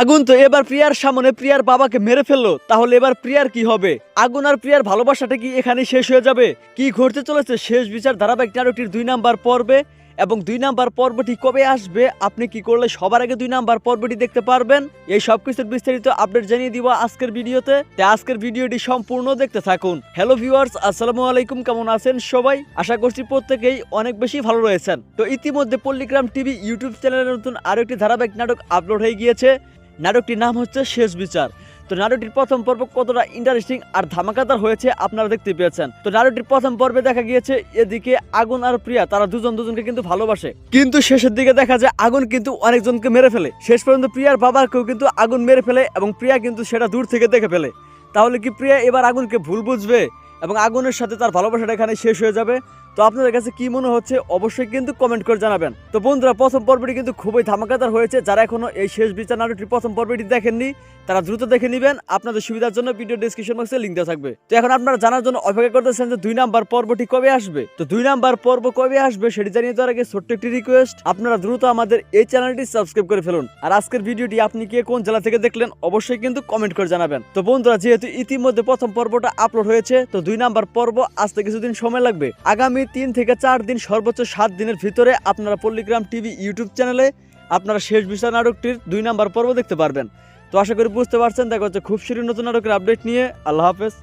আগুন তো এবার প্রিয়ার সামনে প্রিয়ার বাবাকে মেরে ফেলল, তাহলে এবার প্রিয়ার কি হবে? আগুন আর প্রিয়ার ভালোবাসাটা কি এখানে শেষ হয়ে যাবে? কি ঘটতে চলেছে শেষ বিচার ধারাবাহিক নাটকটির দুই নাম্বার পর্বে? এবং দুই নাম্বার পর্বটি কবে আসবে? আপনি কি করলে সবার আগে দুই নাম্বার পর্বটি দেখতে পারবেন? এই সব কিছুর বিস্তারিত আপডেট জানিয়ে দিব আজকের ভিডিওতে। তাই আজকের ভিডিওটি সম্পূর্ণ দেখতে থাকুন। হ্যালো ভিউয়ার্স, আসসালামু আলাইকুম, কেমন আছেন সবাই? আশা করছি প্রত্যেকেই অনেক বেশি ভালো রয়েছেন। তো ইতিমধ্যে পল্লিগ্রাম টিভি ইউটিউব চ্যানেলের নতুন আরও একটি ধারাবাহিক নাটক আপলোড হয়ে গিয়েছে। নাটকটির নাম হচ্ছে শেষ বিচার। তো নাটকটির প্রথম পর্ব কতটা ইন্টারেস্টিং আর ধামাকাদার হয়েছে আপনারা দেখতে পেয়েছেন। তো নাটকটির প্রথম পর্বে দেখা গিয়েছে এদিকে আগুন আর প্রিয়া, তারা দুজন দুজনকে কিন্তু ভালোবাসে। কিন্তু শেষের দিকে দেখা যায় আগুন কিন্তু অনেকজনকে মেরে ফেলে। শেষ পর্যন্ত প্রিয়ার বাবাকেও কিন্তু আগুন মেরে ফেলে এবং প্রিয়া কিন্তু সেটা দূর থেকে দেখে ফেলে। তাহলে কি প্রিয়া এবার আগুনকে ভুল বুঝবে এবং আগুনের সাথে তার ভালোবাসাটা এখানে শেষ হয়ে যাবে? তো আপনাদের কাছে কি মনে হচ্ছে, অবশ্যই কিন্তু কমেন্ট করে জানাবেন। তো বন্ধুরা, প্রথম পর্বটি কিন্তু খুবই ধামাকাদার হয়েছে। যারা এখনও এই শেষ বিচার নাটকটির প্রথম পর্বটি দেখেননি, তারা দ্রুত দেখে নেবেন। আপনাদের সুবিধার জন্য ভিডিও ডিসক্রিপশন বক্সে লিঙ্ক দেওয়া থাকবে। তো এখন আপনারা জানার জন্য অপেক্ষা করতেছেন যে দুই নাম্বার পর্বটি কবে আসবে? তো দুই নাম্বার পর্ব কবে আসবে সেটি জানিয়ে দেওয়ার আগে ছোট্ট একটি রিকোয়েস্ট আপনারা দ্রুত আমাদের এই চ্যানেলটি সাবস্ক্রাইব করে ফেলুন। আর আজকের ভিডিওটি আপনি কে কোন জেলা থেকে দেখলেন, অবশ্যই কিন্তু কমেন্ট করে জানাবেন। তো বন্ধুরা, যেহেতু ইতিমধ্যে প্রথম পর্বটা আপলোড হয়েছে, তো দুই নাম্বার পর্ব আসতে কিছুদিন সময় লাগবে। আগামী তিন থেকে চার দিন, সর্বোচ্চ সাত দিনের ভিতরে আপনারা পল্লিগ্রাম টিভি ইউটিউব চ্যানেলে আপনারা শেষ বিচার নাটকটির দুই নাম্বার পর্ব দেখতে পারবেন। তো আশা করি বুঝতে পারছেন, দেখা হচ্ছে খুব শীঘ্রই নতুন নাটকের আপডেট নিয়ে। আল্লাহ হাফেজ।